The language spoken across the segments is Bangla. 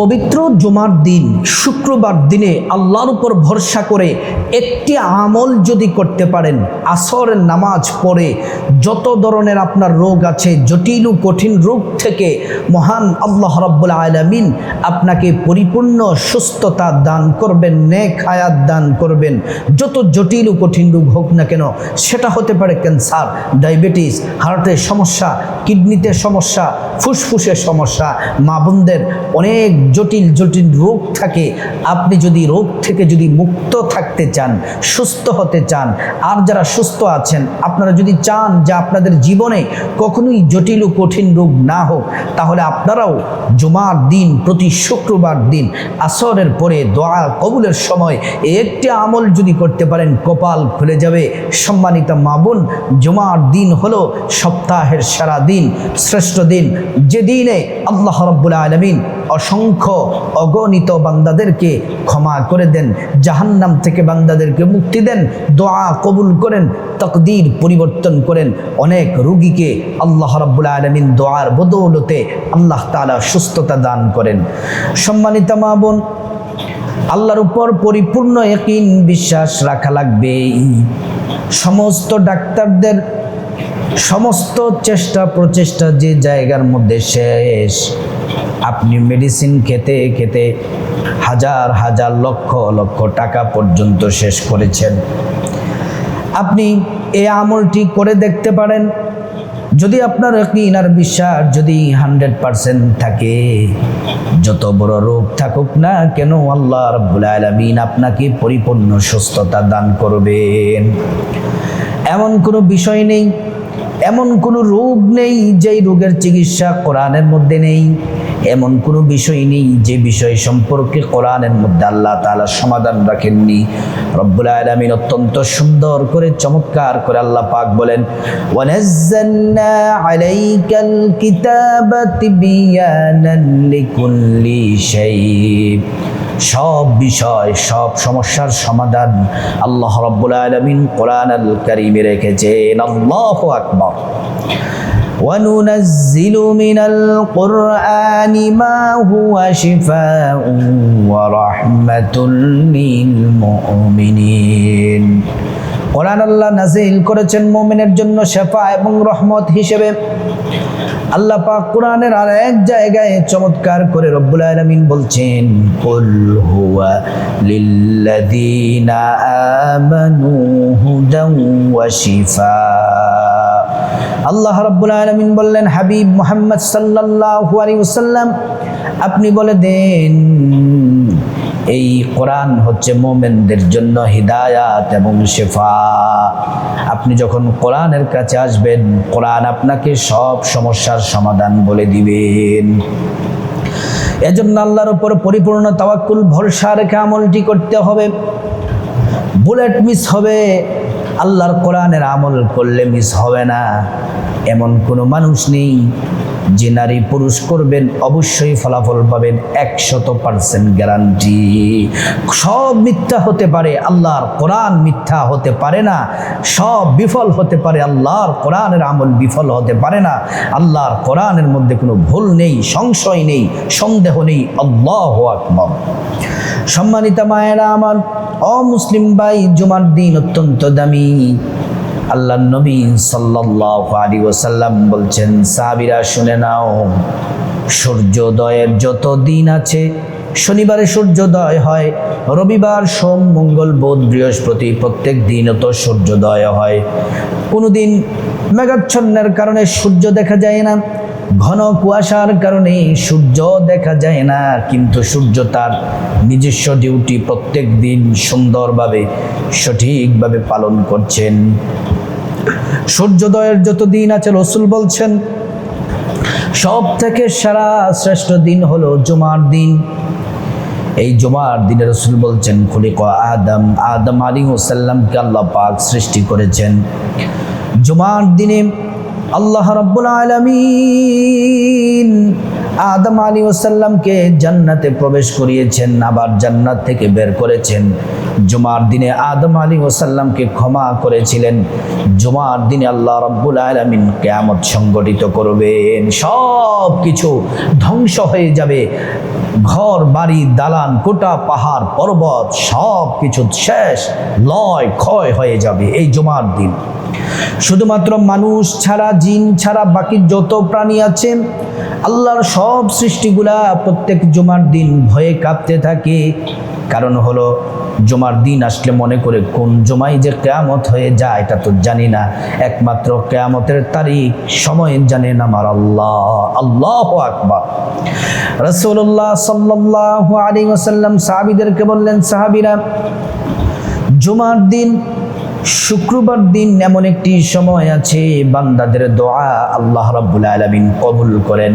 পবিত্র জুমার দিন, শুক্রবার দিনে আল্লাহর উপর ভরসা করে একটি আমল যদি করতে পারেন, আসর নামাজ পড়ে যত ধরনের আপনার রোগ আছে, জটিল কঠিন রোগ থেকে মহান আল্লাহ রব্বুল আলমিন আপনাকে পরিপূর্ণ সুস্থতা দান করবেন, নেক হায়াত দান করবেন। যত জটিল কঠিন রোগ হোক না কেন, সেটা হতে পারে ক্যান্সার, ডায়াবেটিস হার্টের সমস্যা, কিডনিতে সমস্যা ফুসফুসের সমস্যা, মা বোনদের অনেক জটিল জটিল রোগ থাকে। আপনি যদি রোগ থেকে যদি মুক্ত থাকতে চান, সুস্থ হতে চান, আর যারা সুস্থ আছেন, আপনারা যদি চান যে আপনাদের জীবনে কখনোই জটিল ও কঠিন রোগ না হোক, তাহলে আপনারাও জুমার দিন প্রতি শুক্রবার দিন আসরের পরে দোয়া কবুলের সময় একটি আমল যদি করতে পারেন, কপাল খুলে যাবে। সম্মানিত মাবুন জুমার দিন হলো সপ্তাহের সারা দিন, শ্রেষ্ঠ দিন। যে দিনে আল্লাহ রব্বুল আলমিন অসংখ্য অগণিত বান্দাদেরকে ক্ষমা করে দেন, জাহান্নাম থেকে বান্দাদেরকে মুক্তি দেন, দোয়া কবুল করেন, তকদির পরিবর্তন করেন। অনেক রুগীকে আল্লাহ রব্বুল আলমিন দোয়ার বদৌলতে আল্লাহ তালা সুস্থতা দান করেন। সম্মানিত মা বোন, আল্লাহর উপর পরিপূর্ণ একইন বিশ্বাস রাখা লাগবে। সমস্ত ডাক্তারদের সমস্ত চেষ্টা প্রচেষ্টা যে জায়গার মধ্যে শেষ। আপনি মেডিসিন খেতে খেতে হাজার হাজার লক্ষ লক্ষ টাকা পর্যন্ত শেষ করেছেন। আপনি এই আমলটি করে দেখতে পারেন। যদি আপনার একদিন আর বিশ্বাস যদি হান্ড্রেড পারসেন্ট থাকে, যত বড় রোগ থাকুক না কেন আল্লাহ রব্বুল আলমিন আপনাকে পরিপূর্ণ সুস্থতা দান করবেন। এমন কোনো বিষয় নেই, এমন কোনো রোগ নেই, যেই রোগের চিকিৎসা কোরআনের মধ্যে নেই। এমন কোনো বিষয় নেই যে বিষয় সম্পর্কে কোরআনের মধ্যে আল্লাহ তাআলা সমাধান রাখেননি। রব্বুল আলামিন অত্যন্ত সুন্দর করে, চমৎকার করে আল্লাহ পাক বলেন সব বিষয়, সব সমস্যার সমাধান আল্লাহ রব্বুল আলমিন কোরআন আল করিমে রেখেছেন। আল্লাহ আকবর। وننزل من القرآن ما هو شفاء ورحمة للمؤمنين কোরআন আল্লাহ নাজিল করেছেন মুমিনের জন্য শেফা এবং রহমত হিসেবে আল্লাহ পাক কোরআনের আর এক জায়গায় চমৎকার করে রব্বুল আলামিন বলছেন কুল হুয়া লিল্লাযীনা আমানু হুদান ওয়া শিফা আল্লাহ রাব্বুল আলামিন বললেন, হাবিব মুহাম্মদ সাল্লাল্লাহু আলাইহি ওয়াসাল্লাম, আপনি বলে দেন, এই কোরআন হচ্ছে মোমেনদের জন্য হিদায়াত এবং শেফা। আপনি যখন কোরআনের কাছে আসবেন, কোরআন আপনাকে সব সমস্যার সমাধান বলে দিবেন। এজন্য আল্লাহর উপর পরিপূর্ণ তাওয়াক্কুল, ভরসা রেখে আমলটি করতে হবে। বুলেট মিস হবে। আল্লাহর কোরআনের আমল করলে মিস হবে না। এমন কোনো মানুষ নেই, যে নারী পুরুষ করবেন, অবশ্যই ফলাফল পাবেন একশত পার্সেন্ট গ্যারান্টি সব মিথ্যা হতে পারে, আল্লাহর কোরআন মিথ্যা হতে পারে না। সব বিফল হতে পারে, আল্লাহর কোরআনের আমল বিফল হতে পারে না। আল্লাহর কোরআনের মধ্যে কোনো ভুল নেই, সংশয় নেই, সন্দেহ নেই। আল্লাহ আকবর। সম্মানিতা মায়েরা আমার অমুসলিম ভাই জুমার দিন অত্যন্ত দামি। আল্লাহ নবী সাল্লাল্লাহু আলাইহি ওয়াসাল্লাম বলছেন, সাহাবীরা শুনে নাও, সূর্যোদয়ের যত দিন আছে, শনিবারে সূর্যোদয় হয়, রবিবার সোম, মঙ্গল, বুধ, বৃহস্পতি, প্রত্যেক দিন তো সূর্যোদয় হয়। কোনো দিন মেঘাচ্ছন্নের কারণে সূর্য দেখা যায় না ঘন কুয়াশার কারণে সূর্য দেখা যায় না, কিন্তু সূর্য তার নিজস্ব ডিউটি প্রত্যেক দিন সুন্দরভাবে, সঠিকভাবে পালন করছেন। সূর্যোদয়ের যত দিন আছে, রসুল বলছেন সব থেকে সারা, শ্রেষ্ঠ দিন হলো জুমার দিন। এই জুমার দিনে রসুল বলছেন, খুলিক আদম আদম আলী ওসাল্লামকে আল্লাহ পাক সৃষ্টি করেছেন। জুমার দিনে আল্লাহ রব্বুল আলমিন আদম আলী ওসাল্লামকে জান্নাতে প্রবেশ করিয়েছেন, আবার জান্নাত থেকে বের করেছেন। জুমার দিনে আদম আলী ওসাল্লামকে ক্ষমা করেছিলেন। জুমার দিনে আল্লাহ রব্বুল আলমিন কেয়ামত সংগঠিত করবেন। সব কিছু ধ্বংস হয়ে যাবে। ঘর, বাড়ি, দালান, কোটা, পাহাড়, পর্বত, সব কিছু শেষ, লয়, ক্ষয় হয়ে যাবে এই জুমার দিন। শুধুমাত্র মানুষ ছাড়া, জিন ছাড়া বাকি যত প্রাণী আছে আল্লাহর সব সৃষ্টিগুলা প্রত্যেক জুমার দিন ভয়ে কাঁপতে থাকে। কারণ হলো, জুমার দিন আসলে মনে করে কোন জমাই যে কেয়ামত হয়ে যায়, এটা তো জানি না। একমাত্র কেয়ামতের তারিখ, সময় জানেন আমার আল্লাহ। আল্লাহ আকবার। রসুল্লাহ সাল্লাহ আলী ওসাল্লাম সাহাবিদেরকে বললেন, সাহাবিরা, জুমার দিন শুক্রবার দিন এমন একটি সময় আছে বান্দাদের দোয়া আল্লাহ রাব্বুল আলামিন কবুল করেন।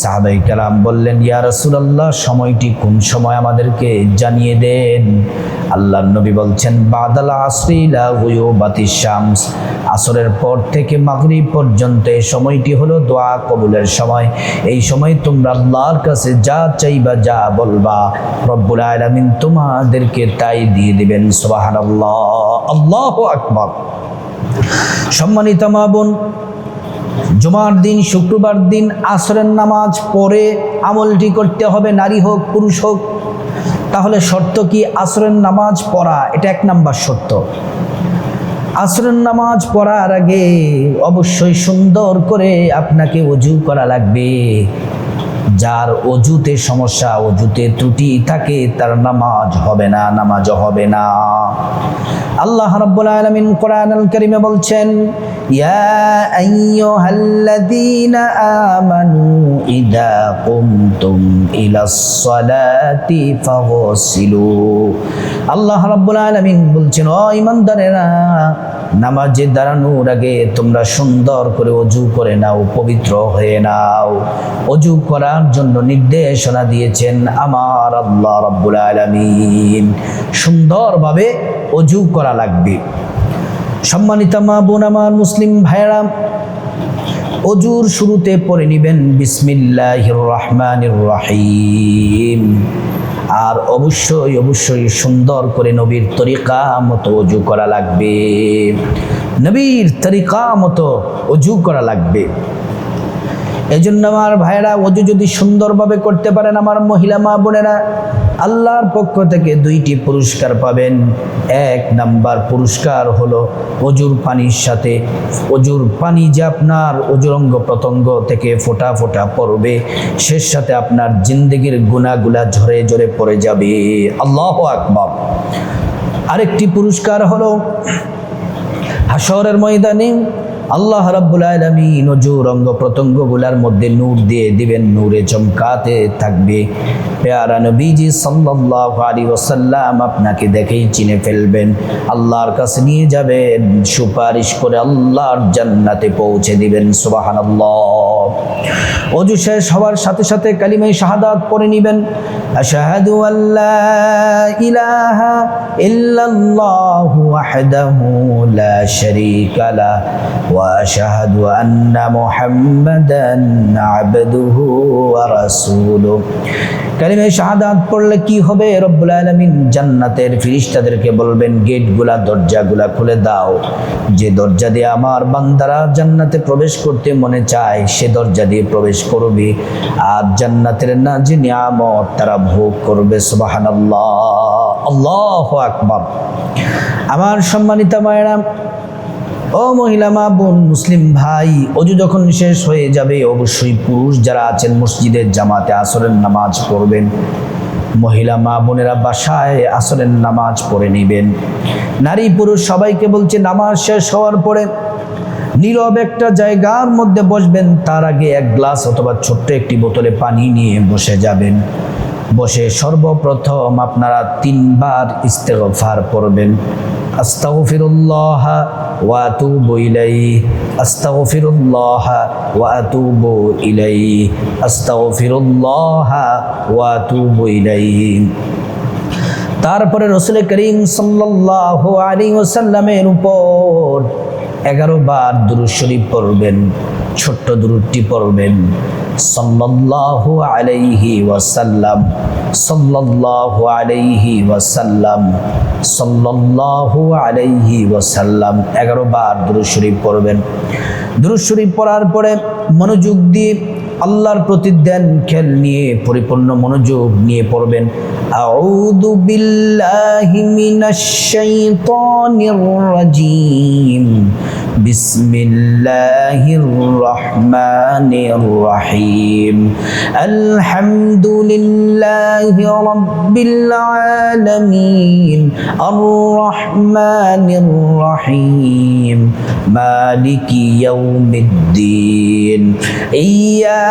সাহাবাই কালাম বললেন, ইয়া রাসূলুল্লাহ, সময়টি কোন সময় আমাদেরকে জানিয়ে দেন? আল্লাহ নবী বলছেন, বাদাল আসরিলা গুয়ুবাতি শামস। আসরের পর থেকে মাগরিব পর্যন্ত এই সময়টি হলো দোয়া কবুলের সময়। এই সময় তোমরা আল্লাহর কাছে যা চাইবা, যা বলবা, রব্বুল আলামিন তোমাদেরকে তাই দিয়ে দিবেন, সুবহানাল্লাহ, আল্লাহ আকবার। সম্মানিত মা বোন জুমার দিন, শুক্রবার দিন, আসরের নামাজ পড়ে আমলটি করতে হবে, নারী হোক, পুরুষ হোক। তাহলে শর্ত কি? আসরের নামাজ পড়া, এটা এক নাম্বার শর্ত। আসরের নামাজ পড়ার আগে অবশ্যই সুন্দর করে আপনাকে অজু করা লাগবে। যার অজুতে সমস্যা, অজুতে ত্রুটি থাকে, তার নামাজ হবে না, নামাজ হবে না। আল্লাহ রাব্বুল আলামিন কোরআন আল কারীমে বলছেন ইয়া আইয়ুহাল্লাযীনা আমানু ইযা কুমতুম ইলাস সালাতি ফাগসিলু। আল্লাহ রাব্বুল আলামিন বলছেন, ও ঈমানদারেরা নামাজে দাঁড়ানোর আগে তোমরা সুন্দর করে অজু করে নাও, পবিত্র হয়ে নাও। অজু করার জন্য নির্দেশনা দিয়েছেন আমার আল্লাহ রাব্বুল আলামিন। সুন্দরভাবে অজু করা লাগবে। সম্মানিত মা বোন, আমার মুসলিম ভাইরা অজুর শুরুতে পড়ে নিবেন বিসমিল্লাহির রহমানির রহিম। আর অবশ্যই অবশ্যই সুন্দর করে নবীর তরিকা মতো অজু করা লাগবে। নবীর তরিকা মতো অজু করা লাগবে। এই জন্য আমার ভাইয়েরা, অজু যদি সুন্দরভাবে করতে পারেন আমার মহিলা মা বোনেরা আল্লাহর পক্ষ থেকে দুইটি পুরস্কার পাবেন। এক নাম্বার পুরস্কার হলো অজুর পানির সাথে। অজুর পানি যে আপনার অজুরঙ্গ প্রত্যঙ্গ থেকে ফোটা ফোটা পড়বে সে সাথে আপনার জিন্দগির গুণাগুলা ঝরে ঝরে পড়ে যাবে। আল্লাহ আকবর। আরেকটি পুরস্কার হলো হাসরের ময়দানে আল্লাহ রাব্বুল আলামিন অজুর অঙ্গ প্রত্যঙ্গগুলার মধ্যে নূর দিয়ে দিবেন, নূরে চমকাতে থাকবে। পেয়ারা নবীজি সাল্লাল্লাহু আলাইহি ওয়াসাল্লাম আপনাকে দেখেই চিনে ফেলবেন। আল্লাহর কাছে নিয়ে যাবেন, সুপারিশ করে আল্লাহর জান্নাতে পৌঁছে দিবেন, সুবহানাল্লাহ। অজু শেষ হওয়ার সাথে সাথে কালিমাই শাহাদাত পড়ে নিবেন। আশহাদু আল্লা ইলাহা ইল্লাল্লাহু ওয়াহদাহু লা শারীকা লা واشهد ان محمدا عبده ورسوله কালিমে শাহাদাত পড়লে কি হবে রব্বুল আলামিন জান্নাতের ফিরিস্তাদেরকে বলবেন গেটগুলা দরজাগুলা খুলে দাও যে দরজা দিয়ে আমার বান্দারা জান্নাতে প্রবেশ করতে মনে চায় সে দরজা দিয়ে প্রবেশ করবে আর জান্নাতের না যে নিয়ামত তারা ভোগ করবে সুবহানাল্লাহ আল্লাহু আকবার আমার সম্মানিত মায়েরা ও মহিলা মা, বোন, মুসলিম ভাই, অজু যখন শেষ হয়ে যাবে, অবশ্যই পুরুষ যারা আছেন মসজিদের জামাতে আসরের নামাজ পড়বেন। মহিলা মা, বোনেরা বাসায় আসরের নামাজ পড়ে নেবেন। নারী, পুরুষ সবাইকে বলছে, নামাজ শেষ হওয়ার পরে নীরব একটা জায়গার মধ্যে বসবেন, তার আগে এক গ্লাস অথবা ছোট্ট একটি বোতলে পানি নিয়ে বসে যাবেন। বসে সর্বপ্রথম আপনারা তিনবার ইস্তেগফার পড়বেন। আস্তাগফিরুল্লাহ الله وأتوب إليه أستغفر الله وأتوب إليه أستغفر الله وأتوب إليه তারপরে রসুল করিম সাল্লাহ আলী ওসাল্লামের উপর এগারো বার দুরূদ শরীফ পড়বেন ছোট্ট দূরটি পড়বেন। সাল্লাল্লাহু আলাইহি ওয়াসাল্লাম, সাল্লাল্লাহু আলাইহি ওয়াসাল্লাম, সাল্লাল্লাহু আলাইহি ওয়াসাল্লাম। এগারো বার দুরুদ শরীফ পড়বেন। দুরুদ শরীফ পড়ার পরে মনোযোগ দিয়ে আল্লাহর প্রতি দেন খেল নিয়ে পরিপূর্ণ মনোযোগ নিয়ে পড়বেন আউযু বিল্লাহি মিনাশ শাইতানির রাজিম বিসমিল্লাহির রহমানির রহিম আলহামদুলিল্লাহি রাব্বিল আলামিন আর রহমানির রহিম মালিকি ইয়াউমিদ্দিন إياك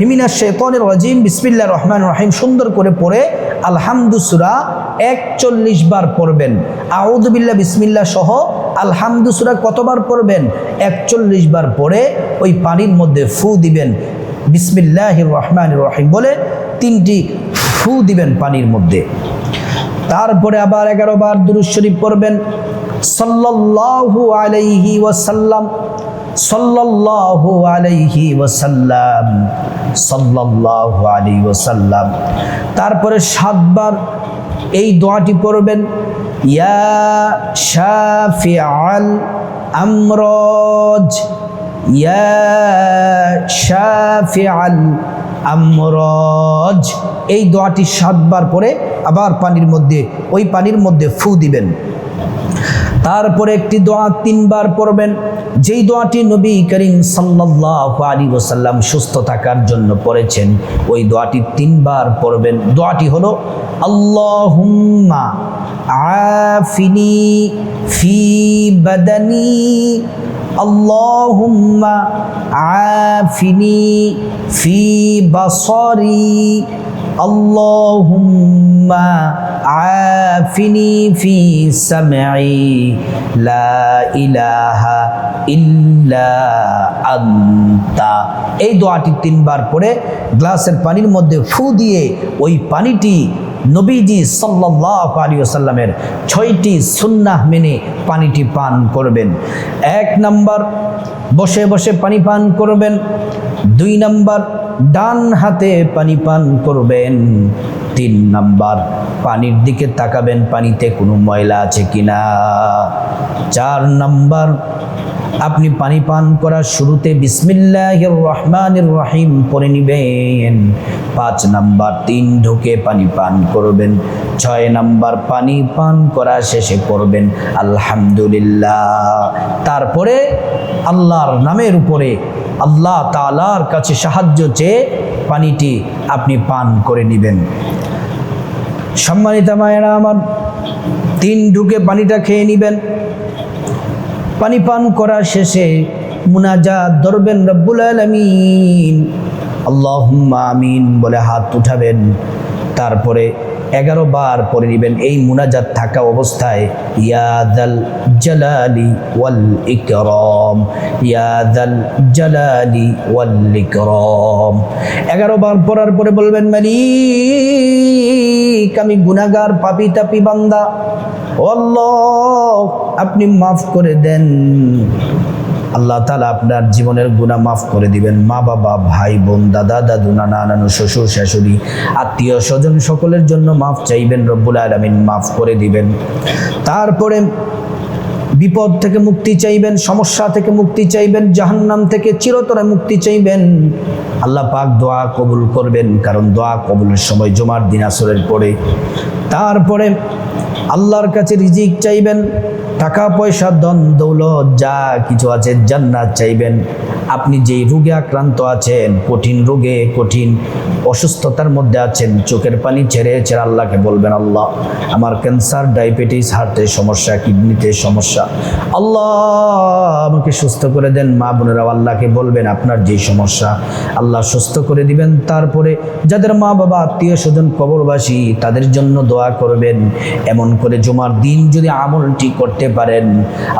হিমিনা শেতনের রাজিম বিসমিল্লা রহমান রহিম, সুন্দর করে পড়ে আলহামদুসুরা একচল্লিশ বার পড়বেন। আউদুবিল্লাহ বিসমিল্লা সহ আলহামদুসুরা কতবার পড়বেন? একচল্লিশ বার পড়ে ওই পানির মধ্যে ফু দিবেন। বিসমিল্লাহ রহমান রহিম বলে তিনটি ফু দিবেন পানির মধ্যে। তারপরে আবার এগারো বার দুরুজ শরীফ পড়বেন। সাল্লাল্লাহু আলাইহি ওয়াসাল্লাম সাল্লাল্লাহু আলাইহি ওয়াসাল্লাম, সাল্লাল্লাহু আলাইহি ওয়াসাল্লাম। তারপরে সাতবার এই দোয়াটি পড়বেন, ইয়া শাফিআল আমরাজ, ইয়া শাফিআল আমরাজ। এই দোয়াটি সাতবার পরে আবার পানির মধ্যে, ওই পানির মধ্যে ফু দিবেন। তারপরে একটি দোয়া তিনবার পড়বেন। যেই দোয়াটি নবী করিম সাল্লাহ আলী ওসাল্লাম সুস্থ থাকার জন্য পড়েছেন, ওই দোয়াটি তিনবার পড়বেন। দোয়াটি হলো, আল্লাহুম্মা আফিনি ফি বাদানি, আল্লাহুম্মা আফিনি ফি বাসরি, আল্লাহুম্মা আ কাফিনি ফি সামঈ, লা ইলাহা ইল্লা আন্তা। এই দোয়াটি তিনবার পড়ে গ্লাসের পানির মধ্যে ফু দিয়ে ওই পানিটি নবীজি সাল্লাহ আলী আসাল্লামের ছয়টি সুন্নাহ মেনে পানিটি পান করবেন। এক নাম্বার, বসে বসে পানি পান করবেন। দুই নাম্বার, ডান হাতে পানি পান করবেন। তিন নাম্বার, পানির দিকে তাকাবেন, পানিতে কোনো ময়লা আছে কিনা? চার নাম্বার, আপনি পানি পান করার শুরুতে বিসমিল্লাহির রহমানির রহিম পরে নিবেন। পাঁচ নাম্বার, তিন ঢুকে পানি পান করবেন। ছয় নাম্বার, পানি পান করা শেষে করবেন আলহামদুলিল্লাহ। তারপরে আল্লাহর নামের উপরে আল্লাহ তালার কাছে সাহায্য চেয়ে পানিটি আপনি পান করে নেবেন। সম্মানিতা মায়েরা আমার, তিন ঢুকে পানিটা খেয়ে নেবেন। পানি পান করার শেষে মুনাজাত ধরবেন রব্বুল আলমিন। আল্লাহুম্মা আমিন বলে হাত উঠাবেন। তারপরে এগারো বার পরে নেবেন। এই মুনাজাত থাকা অবস্থায় ইয়াদাল জালালি ওয়াল ইকরম ইয়াদাল জালালি ওয়াল ইকরম। এগারো বার পড়ার পরে বলবেন, মালিক, আমি গুনাগার পাপি তাপি বান্দা। ও আপনি মাফ করে দেন। আল্লাহ তালা আপনার জীবনের গুণা মাফ করে দিবেন। মা, বাবা, ভাই, বোন, দাদা, দাদু, নানা, নানু, শ্বশুর, শাশুড়ি, আত্মীয়, স্বজন সকলের জন্য মাফ চাইবেন, রব্বুল আলমিন মাফ করে দিবেন। তারপরে বিপদ থেকে মুক্তি চাইবেন, সমস্যা থেকে মুক্তি চাইবেন, জাহান্নাম থেকে চিরতরে মুক্তি চাইবেন। আল্লাহ পাক দোয়া কবুল করবেন, কারণ দোয়া কবুলের সময় জমার দিন আসরের পরে। তারপরে আল্লাহর কাছে রিজিক চাইবেন টাকা পয়সা দন দৌলত যা কিছু আছে জান্নাত চাইবেন। আপনি যেই রোগে আক্রান্ত আছেন, কঠিন রোগে, কঠিন অসুস্থতার মধ্যে আছেন, চোখের পানি ছেড়ে ছেড়ে আল্লাহকে বলবেন, আল্লাহ, আমার ক্যান্সার, ডায়াবেটিস, হার্টের সমস্যা, কিডনিতে সমস্যা, আল্লাহ আমাকে সুস্থ করে দেন। মা বোনেরাও আল্লাহকে বলবেন, আপনার যে সমস্যা, আল্লাহ সুস্থ করে দিবেন। তারপরে যাদের মা বাবা, আত্মীয় স্বজন, কবরবাসী, তাদের জন্য দোয়া করবেন। এমন করে জমার দিন যদি আমলটি করতে পারেন।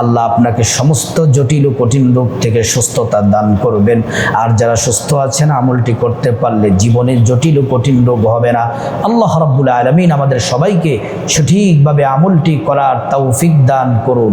আল্লাহ আপনাকে সমস্ত জটিল ও কঠিন রোগ থেকে সুস্থতা দান করবেন। আর যারা সুস্থ আছেন, আমলটি করতে পারলে জীবনে জটিল ও কঠিন রোগ হবে না। আল্লাহ রব্বুল আলমিন আমাদের সবাইকে সঠিকভাবে আমলটি করার তৌফিক দান করুন।